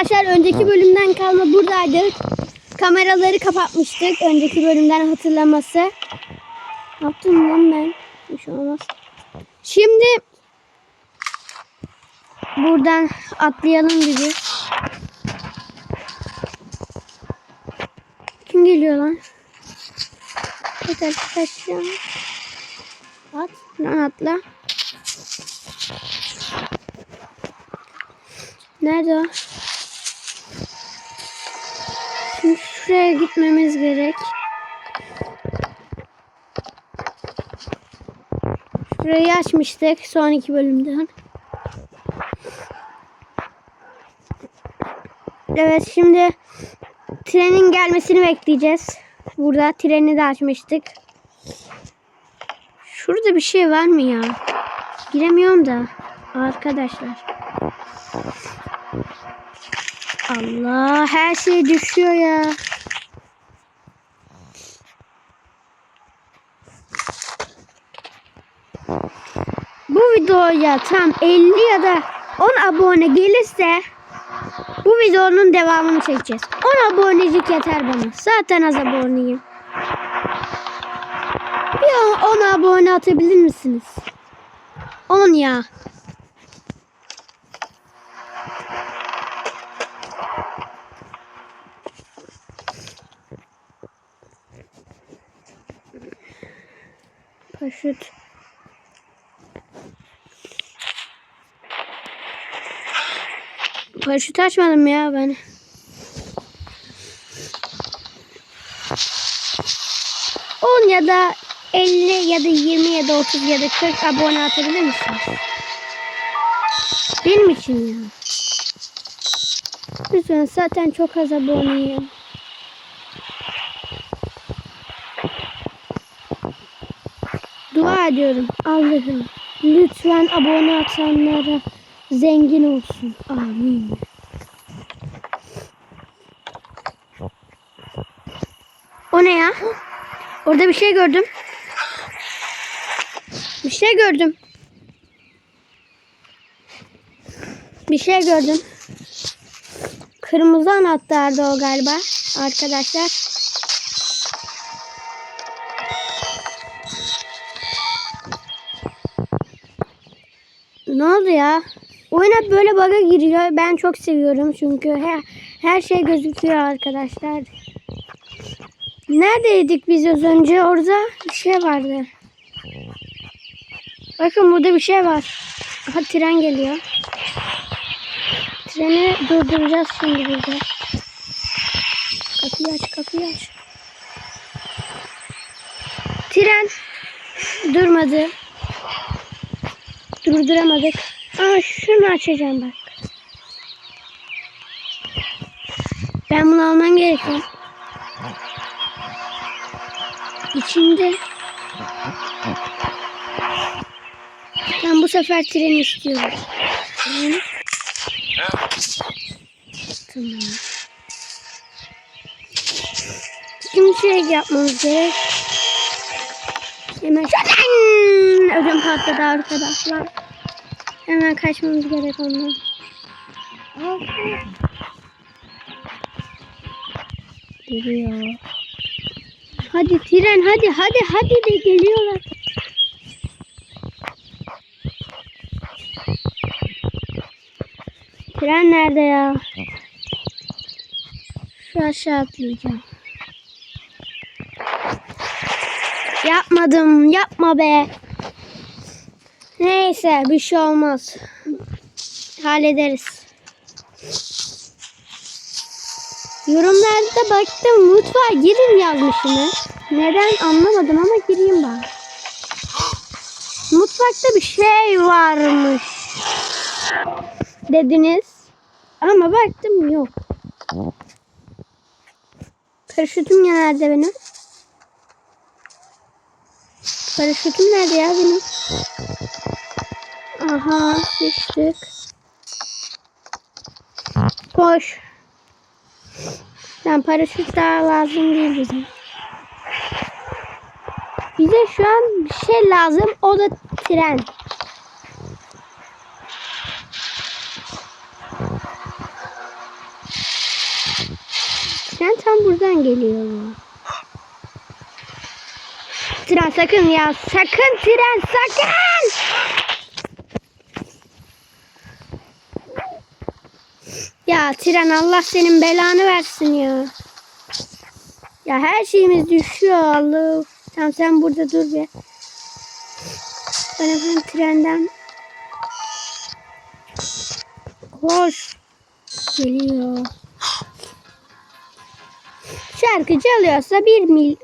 Arkadaşlar önceki bölümden kalma buradaydık. Kameraları kapatmıştık. Önceki bölümden hatırlaması. Ne yaptım lan ben? Bir şey olmaz. Şimdi buradan atlayalım gibi. Kim geliyor lan? Yeter kaçacağım. At. Lan atla. Nerede o? Şimdi şuraya gitmemiz gerek. Şurayı açmıştık son iki bölümden. Evet şimdi trenin gelmesini bekleyeceğiz. Burada treni de açmıştık. Şurada bir şey var mı ya? Giremiyorum da arkadaşlar. Allah her şey düşüyor ya. Bu videoya tam 50 ya da 10 abone gelirse bu videonun devamını çekeceğiz. 10 abonecik yeter bana. Zaten az aboneyim. Bir 10 abone atabilir misiniz? 10 ya. Paraşüt. Paraşüt açmadım ya ben. On ya da 50 ya da 20 ya da 30 ya da 40 abone atabilir misiniz? Benim için ya. Lütfen zaten çok az aboneyim. Dua ediyorum Allah'ım. Lütfen abone atanlara zengin olsun. Amin. Ne ya? Orada bir şey gördüm. Bir şey gördüm. Bir şey gördüm. Kırmızı anahtardı o galiba arkadaşlar. Ne oldu ya? Oyuna böyle bug'a giriyor. Ben çok seviyorum çünkü her, her şey gözüküyor arkadaşlar. Neredeydik biz az önce? Orada bir şey vardı. Bakın burada bir şey var. Aha tren geliyor. Treni durduracağız şimdi burada. Kapıyı aç, kapıyı aç. Tren durmadı. Durduramadık. Aa şunu açacağım bak. Ben bunu alman gerekiyor. İçinde. Ben bu sefer tren istiyorum. Tren. Tamam. Şimdi şey yapmamız gerek. Hemen şuradan ödüm patladı arkadaşlar. Hemen kaçmamız gerek ondan. Geliyor. Hadi tren hadi hadi hadi de geliyorlar. Tren nerede ya? Şu aşağı atlayacağım. Yapmadım. Yapma be. Neyse bir şey olmaz. Hallederiz. Yorumlarda baktım mutfağa girin yazmışsınız. Neden anlamadım ama gireyim bari. Mutfakta bir şey varmış. Dediniz. Ama baktım yok. Paraşütüm nerede benim? Paraşütüm nerede ya benim? Aha düştük. Koş. Lan paraşüt daha lazım değil bize. Bize şu an bir şey lazım. O da tren. tren tam buradan geliyor. Tren sakın ya. Sakın tren sakın. Ya tren Allah senin belanı versin ya. Ya her şeyimiz düşüyor Allah. Tamam sen burada dur be. Ben hemen trenden Koş. Geliyor. Şarkı çalıyorsa bir mil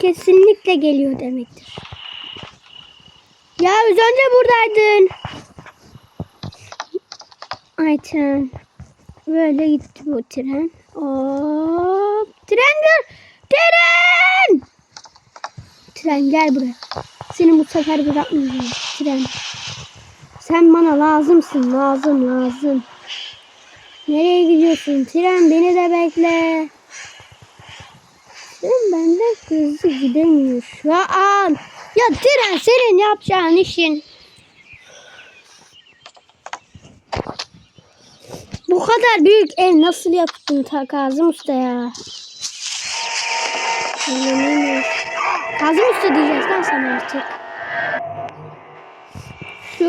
kesinlikle geliyor demektir. Ya az önce buradaydın. Ay tren. Böyle gitti bu tren. Hop. Tren gel. Tren. Tren gel buraya. Seni bu sefer bırakmayacağım. Tren. Sen bana lazımsın. Lazım lazım. Nereye gidiyorsun? Tren beni de bekle. Tren benden hızlı gidemiyor şu an. Ya tren senin yapacağın işin. Bu kadar büyük ev nasıl yaptın Kazım Usta ya? Kazım Usta diyeceğiz lan sana artık. Şu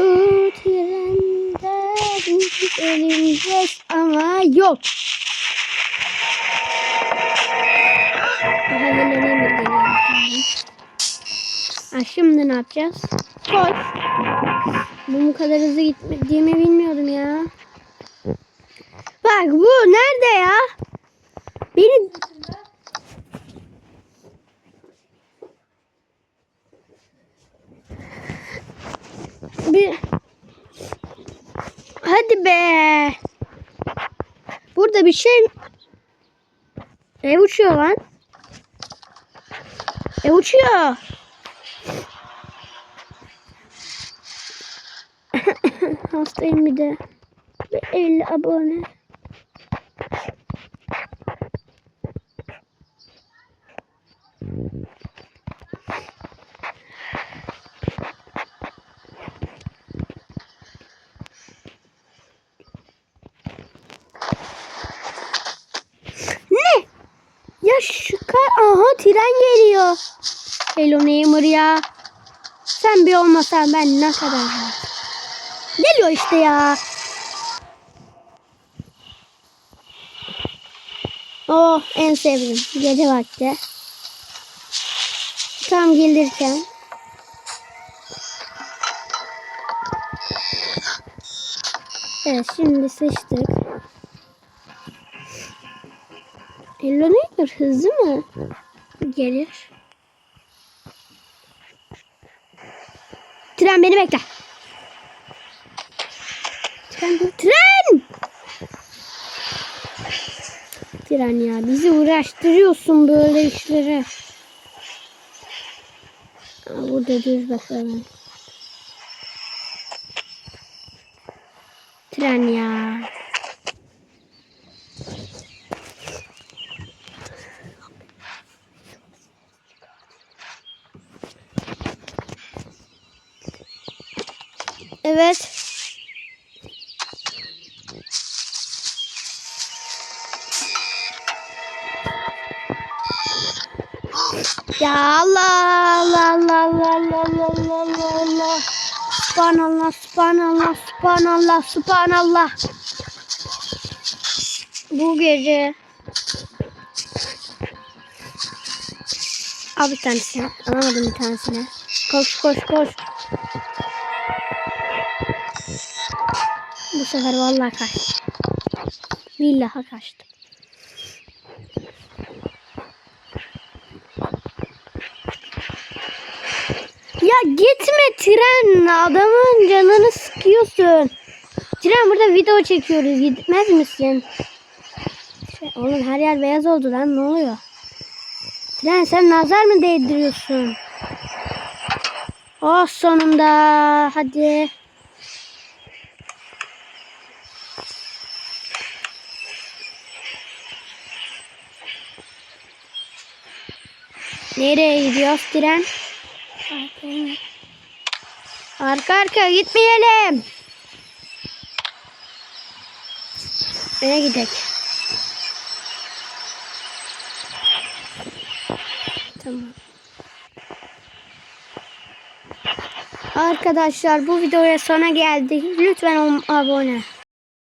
trende biz elineceğiz ama yok. Aha yine Emir geliyor. Ha, şimdi ne yapacağız? Koş. Bu kadar hızlı gitmediğimi bilmiyordum ya. Bak bu nerede ya? Beni bir Hadi be. Burada bir şey Ev uçuyor lan. Ev uçuyor. Hastayım bir de. Ve 50 abone. Ne? Ya şu kar... Tren geliyor. Hello Neymar ya. Sen bir olmasan ben ne kadar. Geliyor işte ya. Oh en sevdiğim gece vakti. Tam gelirken. Evet şimdi seçtik. Hello Neighbor hızlı mı? Gelir. Tren beni bekle. Tren dur. Tren! Tren ya bizi uğraştırıyorsun böyle işlere. Aa, burada dur bakalım. Tren ya. Evet. Ya Allah Allah Allah Allah Allah Allah Allah Allah. Allah Subhanallah Subhanallah Subhanallah Subhanallah. Bu gece. Al bir tanesini. Alamadım bir tanesini. Koş koş koş sefer vallahi kaçtım. Billahi kaçtım. Ya gitme tren. Adamın canını sıkıyorsun. Tren burada video çekiyoruz. Gitmez misin? Şey, oğlum her yer beyaz oldu lan. Ne oluyor? Tren sen nazar mı değdiriyorsun? Oh sonunda. Hadi. Nereye gidiyoruz tren? Arka arka gitmeyelim. Öne gidelim. Tamam. Arkadaşlar bu videoya sona geldik. Lütfen abone.